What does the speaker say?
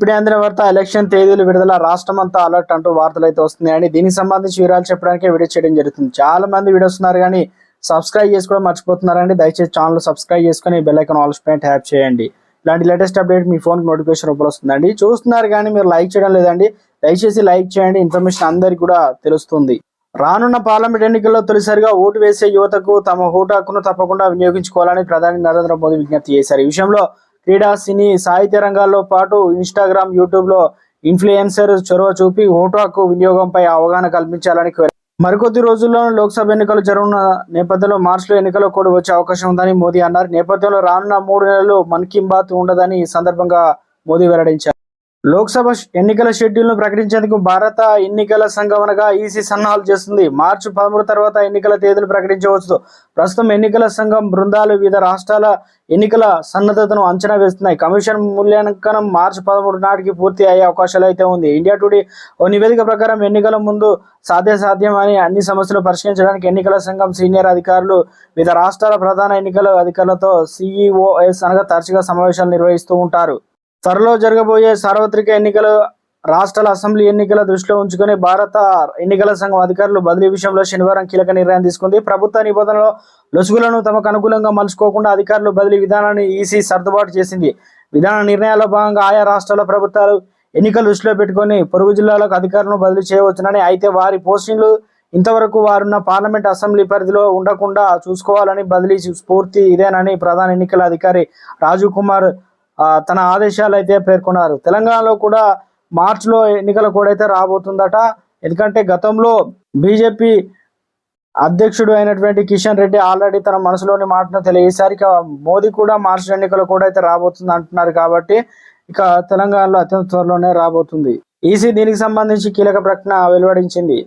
ఇప్పుడే అందిన వార్త ఎలక్షన్ తేదీలు విడుదల రాష్ట్రం అంతా అలర్ట్ అంటూ వార్తలు అయితే వస్తున్నాయని దీనికి సంబంధించి వివరాలు చెప్పడానికి వీడియో చేయడం జరుగుతుంది. చాలా మంది వీడియోస్ ఉన్నారు కానీ సబ్స్క్రైబ్ చేసుకోవడం మర్చిపోతున్నారండి. దయచేసి ఛానల్ సబ్స్క్రైబ్ చేసుకుని బెల్లైకన్ ఆల్స్ ఆల్ పైన ట్యాప్ చేయండి. ఇలాంటి లేటెస్ట్ అప్డేట్ మీ ఫోన్ నోటిఫికేషన్ రూపంలో వస్తుందండి. చూస్తున్నారు కానీ మీరు లైక్ చేయడం లేదండి. దయచేసి లైక్ చేయండి. ఇన్ఫర్మేషన్ అందరికి కూడా తెలుస్తుంది. రానున్న పార్లమెంట్ ఎన్నికల్లో తొలిసారిగా ఓటు వేసే యువతకు తమ ఓటు హక్కును తప్పకుండా వినియోగించుకోవాలని ప్రధాని నరేంద్ర మోదీ విజ్ఞప్తి చేశారు. ఈ విషయంలో క్రీడా సినీ సాహిత్య రంగాల్లో పాటు ఇన్స్టాగ్రామ్ యూట్యూబ్లో ఇన్ఫ్లుయెన్సర్ చొరవ చూపి ఓటు హక్కు వినియోగంపై అవగాహన కల్పించాలని మరికొద్ది రోజుల్లో లోక్సభ ఎన్నికలు జరగనున్న నేపథ్యంలో మార్చిలో ఎన్నికలు కూడా వచ్చే అవకాశం ఉందని మోదీ అన్నారు. నేపథ్యంలో రానున్న మూడు నెలలు మన్ కీ బాత్ ఉండదని ఈ సందర్భంగా మోదీ వెల్లడించారు. లోక్సభ ఎన్నికల షెడ్యూల్ను ప్రకటించేందుకు భారత ఎన్నికల సంఘం అనగా ఈసీ సన్నాహాలు చేస్తుంది. మార్చి పదమూడు తర్వాత ఎన్నికల తేదీలు ప్రకటించవచ్చు. ప్రస్తుతం ఎన్నికల సంఘం బృందాలు వివిధ రాష్ట్రాల ఎన్నికల సన్నద్ధతను అంచనా వేస్తున్నాయి. కమిషన్ మూల్యాంకనం మార్చి పదమూడు నాటికి పూర్తి అయ్యే అవకాశాలు అయితే ఉంది. ఇండియా టుడే ఓ నివేదిక ప్రకారం ఎన్నికల ముందు సాధ్యసాధ్యం అని అన్ని సమస్యలు పరిష్కరించడానికి ఎన్నికల సంఘం సీనియర్ అధికారులు వివిధ రాష్ట్రాల ప్రధాన ఎన్నికల అధికారులతో సిఈఓఎస్ అనగా తరచుగా సమావేశాలు నిర్వహిస్తూ ఉంటారు. త్వరలో జరగబోయే సార్వత్రిక ఎన్నికలు రాష్ట్రాల అసెంబ్లీ ఎన్నికల దృష్టిలో ఉంచుకొని భారత ఎన్నికల సంఘం అధికారులు బదిలీ విషయంలో శనివారం కీలక నిర్ణయం తీసుకుంది. ప్రభుత్వ నిబంధనలో లొసుగులను తమకు అనుకూలంగా మలుచుకోకుండా అధికారులు బదిలీ విధానాన్ని ఈసీ సర్దుబాటు చేసింది. విధాన నిర్ణయాల్లో భాగంగా ఆయా రాష్ట్రాల ప్రభుత్వాలు ఎన్నికలు దృష్టిలో పెట్టుకొని పొరుగు జిల్లాలకు అధికారులను బదిలీ చేయవచ్చునని అయితే వారి పోస్టింగ్లు ఇంతవరకు వారున్న పార్లమెంట్ అసెంబ్లీ పరిధిలో ఉండకుండా చూసుకోవాలని బదిలీ స్ఫూర్తి ఇదేనని ప్రధాన ఎన్నికల అధికారి రాజీవ్ కుమార్ తన ఆదేశాలు అయితే పేర్కొన్నారు. తెలంగాణలో కూడా మార్చిలో ఎన్నికల కూడా అయితే రాబోతుందట. ఎందుకంటే గతంలో బీజేపీ అధ్యక్షుడు అయినటువంటి కిషన్ రెడ్డి ఆల్రెడీ తన మనసులోని మాటను తెలియజేశారు. మోదీ కూడా మార్చి ఎన్నికలు కూడా అయితే రాబోతుంది అంటున్నారు కాబట్టి ఇక తెలంగాణలో అత్యంత త్వరలోనే రాబోతుంది. ఈసీ దీనికి సంబంధించి కీలక ప్రకటన వెలువడించింది.